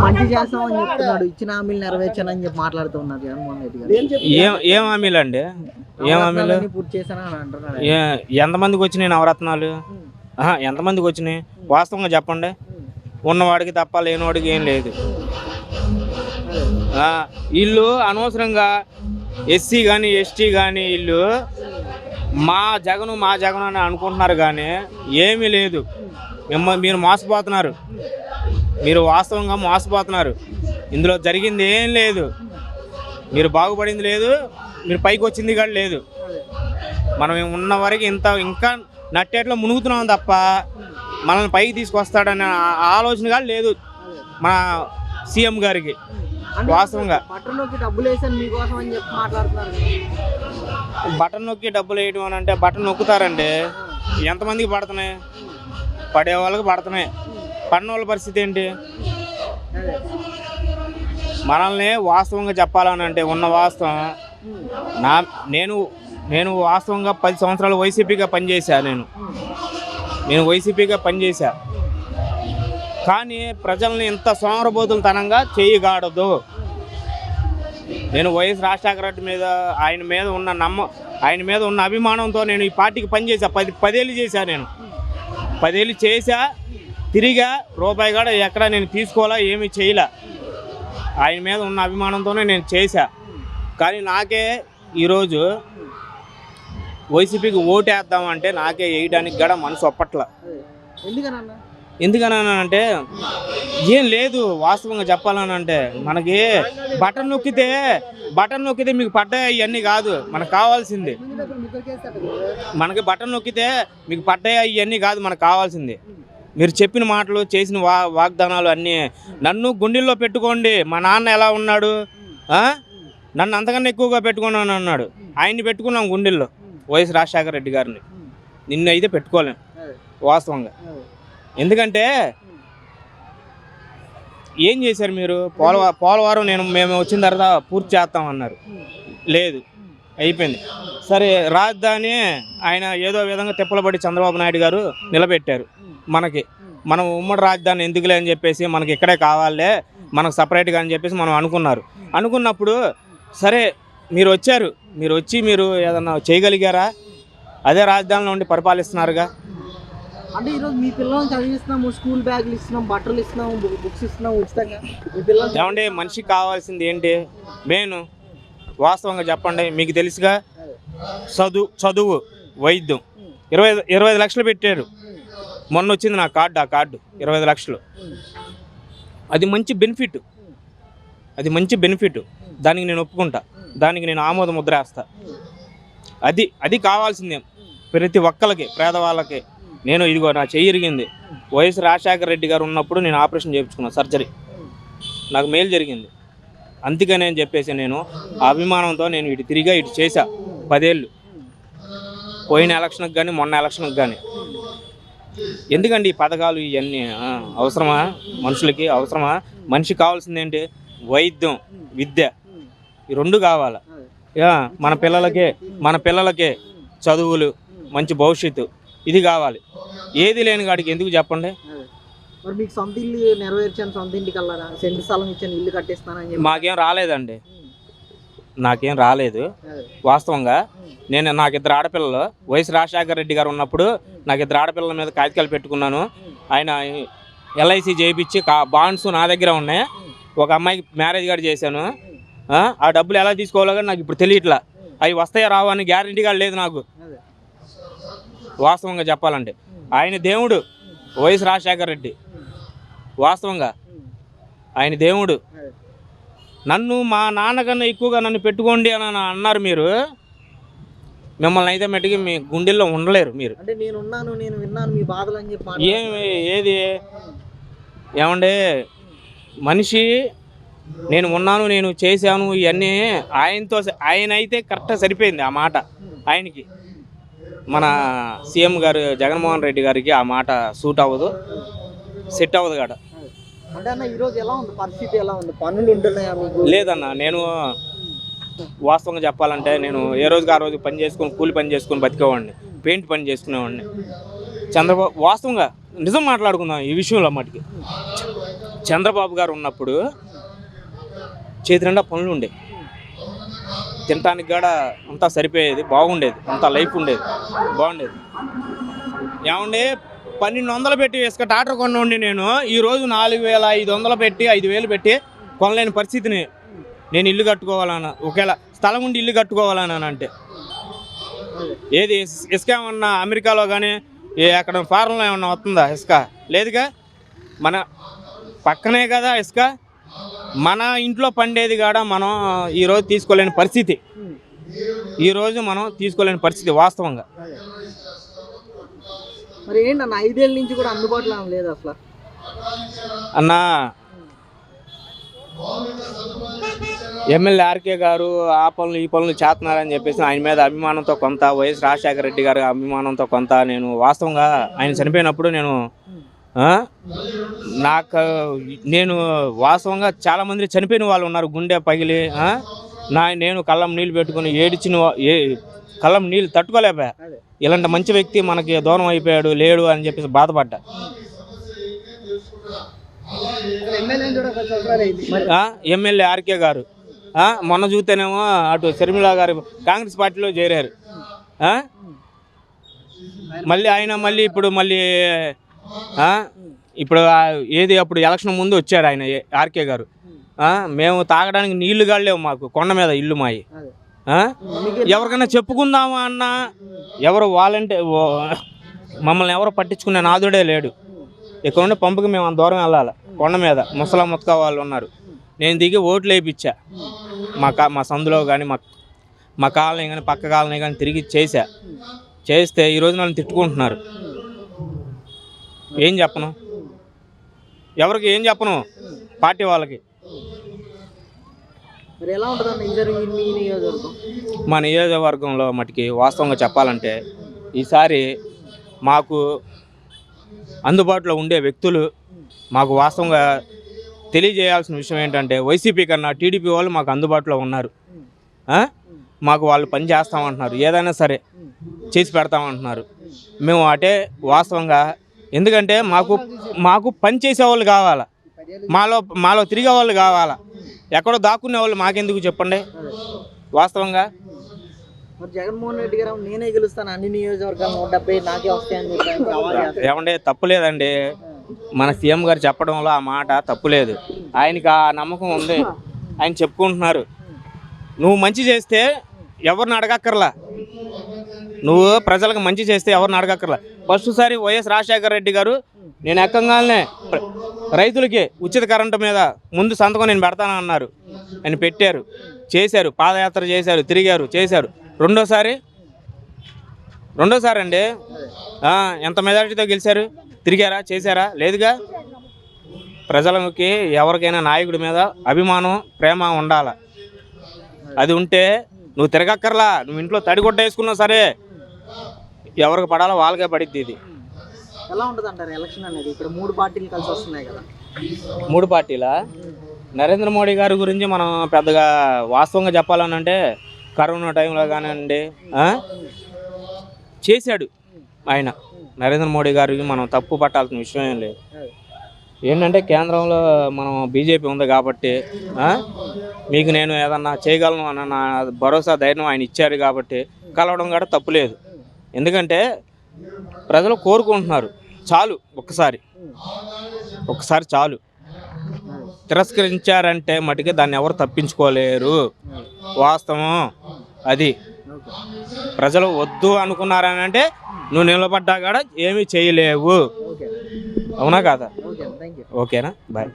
మంచి చేస్తామని చెప్తున్నాడు. ఇచ్చిన హామీలు నెరవేర్చానని చెప్పి మాట్లాడుతున్నారు జగన్మోహన్ రెడ్డి గారు. ఏం ఏం హామీలు అండి? ఏం హామీలు? పూర్తి చేశానని అంటున్నాడు. ఎంతమందికి వచ్చినాయి నవరత్నాలు? ఆహా, ఎంతమందికి వచ్చినాయి? వాస్తవంగా చెప్పండి. ఉన్నవాడికి తప్ప లేనివాడికి ఏం లేదు. ఆ, వీళ్ళు అనవసరంగా ఎస్సీ కానీ ఎస్టీ కానీ వీళ్ళు మా జగను మా జగను అని అనుకుంటున్నారు కానీ ఏమీ లేదు. మిమ్మ మీరు మోసపోతున్నారు. మీరు వాస్తవంగా మోసపోతున్నారు. ఇందులో జరిగింది ఏం లేదు. మీరు బాగుపడింది లేదు. మీరు పైకి వచ్చింది కూడా లేదు. మనం ఉన్న వరకు ఇంత ఇంకా నట్టేట్లో మునుగుతున్నాం తప్ప మనల్ని పైకి తీసుకొస్తాడనే ఆలోచన కూడా లేదు మన సీఎం గారికి. వాస్తవంగా. పట్టణంలోకి డబ్బులు వేసాను మీకోసం అని చెప్పి మాట్లాడుతున్నారు. బటన్ నొక్కి డబ్బులు వేయడం అని అంటే బటన్ నొక్కుతారండి. ఎంతమందికి పడుతున్నాయి? పడే వాళ్ళకి పడుతున్నాయి. పన్నోళ్ళ పరిస్థితి ఏంటి? మనల్ని వాస్తవంగా చెప్పాలని అంటే ఉన్న వాస్తవం నా నేను నేను వాస్తవంగా పది సంవత్సరాలు వైసీపీగా పనిచేశా నేను. నేను వైసీపీగా పనిచేశా. కానీ ప్రజల్ని ఇంత సోమరబోతులతనంగా చేయగాడదు. నేను వైఎస్ రాజశేఖర రెడ్డి మీద ఆయన మీద ఉన్న నమ్మ ఆయన మీద ఉన్న అభిమానంతో నేను ఈ పార్టీకి పనిచేశా. పది పదేళ్ళు చేశా నేను. పదేళ్ళు చేశా తిరిగా రూపాయి కూడా ఎక్కడ నేను తీసుకోవాలా ఏమీ చేయలే. ఆయన మీద ఉన్న అభిమానంతోనే నేను చేశా. కానీ నాకే ఈరోజు వైసీపీకి ఓటేద్దామంటే నాకే వేయడానికి కూడా మనసు ఒప్పట్ల. ఎందుకనంటే ఏం లేదు వాస్తవంగా చెప్పాలని అంటే మనకి బటన్ నొక్కితే బటన్ నొక్కితే మీకు పడ్డాయి? ఇవన్నీ కాదు మనకు కావాల్సింది. మనకి బటన్ నొక్కితే మీకు పడ్డాయి? ఇవన్నీ కాదు మనకు కావాల్సింది. మీరు చెప్పిన మాటలు చేసిన వా వాగ్దానాలు అన్నీ నన్ను గుండెల్లో పెట్టుకోండి. మా నాన్న ఎలా ఉన్నాడు? నన్ను అంతకన్నా ఎక్కువగా పెట్టుకున్నాను అన్నాడు. ఆయన్ని పెట్టుకున్నాం గుండెల్లో. వైఎస్ రాజశేఖర రెడ్డి గారిని నిన్ను అయితే పెట్టుకోలేం. వాస్తవంగా. ఎందుకంటే ఏం చేశారు మీరు? పోలవ పోలవరం నేను మేము వచ్చిన తర్వాత పూర్తి చేస్తామన్నారు లేదు. అయిపోయింది. సరే రాజధాని ఆయన ఏదో విధంగా తిప్పలబడి చంద్రబాబు నాయుడు గారు నిలబెట్టారు. మనకి. మనం ఉమ్మడి రాజధాని ఎందుకులే అని చెప్పేసి మనకి ఇక్కడే కావాలే మనకు సపరేట్గా అని చెప్పేసి మనం అనుకున్నారు. అనుకున్నప్పుడు సరే మీరు వచ్చారు. మీరు వచ్చి మీరు ఏదన్నా చేయగలిగారా? అదే రాజధానిలో ఉండి పరిపాలిస్తున్నారుగా? అంటే ఈరోజు మీ పిల్లల్ని చదివిస్తున్నాము స్కూల్ బ్యాగులు ఇస్తున్నాం బట్టలు ఇస్తున్నాం బు- బుక్స్ ఇస్తున్నాం ఉచితంగా. మీ పిల్లలు ఏమంటే మనిషికి కావాల్సింది ఏంటి? మెయిన్ వాస్తవంగా చెప్పండి మీకు తెలుసుగా? చదువు చదువు వైద్యం. ఇరవై ఇరవై ఐదు లక్షలు పెట్టారు. మొన్న వచ్చింది నా కార్డు ఆ కార్డు ఇరవై ఐదు లక్షలు. అది మంచి బెనిఫిట్ అది మంచి బెనిఫిట్ దానికి నేను ఒప్పుకుంటా. దానికి నేను ఆమోద ముద్ర వేస్తా. అది అది కావాల్సిందే. ప్రతి ఒక్కరికి పేదవాళ్ళకి. నేను ఇదిగో నా చెయ్యి ఇరిగింది. వైఎస్ రాజశేఖర రెడ్డి గారు ఉన్నప్పుడు నేను ఆపరేషన్ చేయించుకున్నా సర్జరీ నాకు మేలు జరిగింది. అందుకనే అని చెప్పేసి నేను ఆ అభిమానంతో నేను ఇటు తిరిగా ఇటు చేశా. పదేళ్ళు. పోయిన ఎలక్షన్కి కానీ మొన్న ఎలక్షన్కి కానీ ఎందుకండి ఈ పథకాలు ఇవన్నీ? అవసరమా మనుషులకి? అవసరమా? మనిషి కావాల్సింది ఏంటి? వైద్యం విద్య. ఈ రెండు కావాలా? మన పిల్లలకే మన పిల్లలకే చదువులు మంచి భవిష్యత్తు. ఇది కావాలి. ఏది లేని కాడికి ఎందుకు చెప్పండి. మరి మీకు సొంత ఇల్లు నెరవేర్చాను సొంత ఇంటికి వెళ్ళారా సెంటు స్థలం ఇచ్చాను ఇల్లు కట్టేస్తానని మాకేం రాలేదండి. నాకేం రాలేదు. వాస్తవంగా నేను నాకు ఇద్దరు ఆడపిల్లలు. వైఎస్ రాజశేఖర రెడ్డి గారు ఉన్నప్పుడు నాకు ఇద్దరు ఆడపిల్లల మీద కాగితాలు పెట్టుకున్నాను. ఆయన ఎల్ఐసి చేయించి కా బాండ్స్ నా దగ్గర ఉన్నాయి. ఒక అమ్మాయికి మ్యారేజ్ కూడా చేశాను. ఆ, డబ్బులు ఎలా తీసుకోవాలో కానీ నాకు ఇప్పుడు తెలియట్లా. అవి వస్తాయా రావా అని గ్యారంటీ కూడా లేదు నాకు. వాస్తవంగా చెప్పాలంటే. ఆయన దేవుడు వైఎస్ రాజశేఖర రెడ్డి. వాస్తవంగా ఆయన దేవుడు. నన్ను మా నాన్నకన్నా ఎక్కువగా నన్ను పెట్టుకోండి అని అన్నారు మీరు. మిమ్మల్ని అయితే మట్టికి మీ గుండెల్లో ఉండలేరు మీరు. అంటే నేను ఉన్నాను నేను విన్నాను మీ బాధలు అని చెప్పి ఏమి ఏది? ఏమండే? మనిషి నేను ఉన్నాను నేను చేశాను ఇవన్నీ ఆయనతో ఆయన అయితే కరెక్ట్గా సరిపోయింది ఆ మాట ఆయనకి. మన సీఎం గారు జగన్మోహన్ రెడ్డి గారికి ఆ మాట సూట్ అవ్వదు సెట్ అవ్వదు కాడ. అంటే అన్న ఈరోజు ఎలా ఉంది? పరిస్థితి ఎలా ఉంది? పనులు ఉంటున్నాయా మీకు? లేదన్న నేను వాస్తవంగా చెప్పాలంటే నేను ఏ రోజుకి ఆ రోజు పని చేసుకొని కూలి పని చేసుకొని బతికేవాడిని పెయింట్ పని చేసుకునేవాడిని. చంద్రబాబు వాస్తవంగా నిజం మాట్లాడుకుందాం ఈ విషయంలో మటుకి. చంద్రబాబు గారు ఉన్నప్పుడు చేతి నిండా పనులు ఉండే. తినటానికి కూడా అంతా సరిపోయేది బాగుండేది అంతా లైఫ్ ఉండేది బాగుండేది. ఏమండే పన్నెండు వందలు పెట్టి ఇసుక టాటర్ కొనండి నేను. ఈరోజు నాలుగు వేల ఐదు వందలు పెట్టి ఐదు వేలు పెట్టి కొనలేని పరిస్థితిని నేను ఇల్లు కట్టుకోవాలన్నా ఒకవేళ స్థలం ఉండి ఇల్లు కట్టుకోవాలని అంటే. ఏది ఇస్- ఇసుక ఏమన్నా అమెరికాలో కానీ అక్కడ ఫారెన్లో ఏమన్నా వస్తుందా ఇసుక లేదుగా? మన పక్కనే కదా ఇసుక మన ఇంట్లో పండేది కాడ మనం ఈరోజు తీసుకోలేని పరిస్థితి. ఈరోజు మనం తీసుకోలేని పరిస్థితి వాస్తవంగా. మరి ఏంటన్న ఐదేళ్ళ నుంచి కూడా అందుబాటులో లేదు అసలు. అన్న ఎమ్మెల్యే ఆర్కే గారు ఆ పనులు ఈ పనులు చేస్తున్నారని చెప్పేసి ఆయన మీద అభిమానంతో కొంత వైఎస్ రాజశేఖర రెడ్డి గారి అభిమానంతో కొంత నేను వాస్తవంగా ఆయన చనిపోయినప్పుడు నేను నాకు నేను వాస్తవంగా చాలామంది చనిపోయిన వాళ్ళు ఉన్నారు గుండె పగిలి నా నేను కళ్ళం నీళ్ళు పెట్టుకుని ఏడిచిన ఏ కళ్ళం నీళ్ళు తట్టుకోలేపా ఇలాంటి మంచి వ్యక్తి మనకి దూరం అయిపోయాడు లేడు అని చెప్పేసి బాధపడ్డా. ఎమ్మెల్యే ఆర్కే గారు. మొన్న చూస్తేనేమో అటు శర్మిలా గారు కాంగ్రెస్ పార్టీలో చేరారు. మళ్ళీ ఆయన మళ్ళీ ఇప్పుడు మళ్ళీ ఇప్పుడు ఏది అప్పుడు ఎలక్షన్ ముందు వచ్చారు ఆయన ఆర్కే గారు. మేము తాగడానికి నీళ్ళు కాలేవు మాకు కొండ మీద ఇల్లు మాయి. ఎవరికైనా చెప్పుకుందామా అన్నా? ఎవరు వాలంటే మమ్మల్ని ఎవరు పట్టించుకునే నాదుడే లేడు. ఇక్కడ నుండి పంపుకి మేము అంత దూరం వెళ్ళాలి. కొండ మీద ముసలా ముతక వాళ్ళు ఉన్నారు. నేను దిగి ఓట్లు వేయించా మా కా మా సందులో కానీ మా మా కాలనీ కానీ పక్క కాలనీ కానీ తిరిగి చేశా. చేస్తే ఈరోజు నన్ను తిట్టుకుంటున్నారు. ఏం చెప్పను? ఎవరికి ఏం చెప్పను? పార్టీ వాళ్ళకి. మరి ఎలా ఉంటుందన్న మీ నియోజకవర్గం? మా నియోజకవర్గంలో మటుకి వాస్తవంగా చెప్పాలంటే ఈసారి మాకు అందుబాటులో ఉండే వ్యక్తులు మాకు వాస్తవంగా తెలియజేయాల్సిన విషయం ఏంటంటే వైసీపీ కన్నా టీడీపీ వాళ్ళు మాకు అందుబాటులో ఉన్నారు. మాకు వాళ్ళు పని చేస్తామంటున్నారు. ఏదైనా సరే చేసి పెడతామంటున్నారు. మేము అటే వాస్తవంగా ఎందుకంటే మాకు మాకు పని చేసే వాళ్ళు కావాలా? మాలో మాలో తిరిగే వాళ్ళు కావాలా? ఎక్కడో దాక్కునే వాళ్ళు మాకెందుకు చెప్పండి? వాస్తవంగా? మరి జగన్మోహన్ రెడ్డి గారు నేనే గెలుస్తాను అన్ని నియోజకవర్గాలు నూట డెబ్బై నాకే వస్తాయని చెప్పి. ఏమంటే తప్పులేదండి. మన సీఎం గారు చెప్పడంలో ఆ మాట తప్పులేదు. ఆయనకి ఆ నమ్మకం ఉంది. ఆయన చెప్పుకుంటున్నారు. నువ్వు మంచి చేస్తే ఎవరిని అడగక్కర్లా? నువ్వు ప్రజలకు మంచి చేస్తే ఎవరిని అడగక్కర్లా? ఫస్ట్ సారి వైఎస్ రాజశేఖర రెడ్డి గారు నేను ఎక్కంగానే రైతులకి ఉచిత కరెంటు మీద ముందు సంతకం నేను పెడతానన్నారు ఆయన పెట్టారు. చేశారు. పాదయాత్ర చేశారు. తిరిగారు. చేశారు. రెండోసారి? రెండోసారి అండి. ఎంత మెజారిటీతో గెలిచారు? తిరిగారా? చేశారా? లేదుగా? ప్రజలకి ఎవరికైనా నాయకుడి మీద అభిమానం ప్రేమ ఉండాల? అది ఉంటే నువ్వు తిరగక్కర్లా. నువ్వు ఇంట్లో తడిగుడ్డ వేసుకున్నా సరే ఎవరికి పడాలో వాళ్ళకే పడిద్ది ఇది. ఎలా ఉంటుంది అంటారు ఎలక్షన్ అనేది? ఇక్కడ మూడు పార్టీలు కలిసి వస్తున్నాయి కదా. మూడు పార్టీలా? నరేంద్ర మోడీ గారి గురించి మనం పెద్దగా వాస్తవంగా చెప్పాలని అంటే కరోనా టైంలో కానివ్వండి చేశాడు ఆయన. నరేంద్ర మోడీ గారికి మనం తప్పు పట్టాల్సిన విషయం ఏం లేదు. ఏంటంటే కేంద్రంలో మనం బీజేపీ ఉంది కాబట్టి మీకు నేను ఏదన్నా చేయగలను అన్న నా భరోసా ధైర్యం ఆయన ఇచ్చారు కాబట్టి కలవడం కూడా తప్పులేదు ఎందుకంటే ప్రజలు కోరుకుంటున్నారు. చాలు ఒక్కసారి. ఒక్కసారి చాలు. తిరస్కరించారంటే మటుకే దాన్ని ఎవరు తప్పించుకోలేరు. వాస్తవం అది. ప్రజలు వద్దు అనుకున్నారని అంటే నువ్వు నిలబడ్డా కూడా ఏమీ చేయలేవు. అవునా కాదా? ఓకేనా? బాయ్.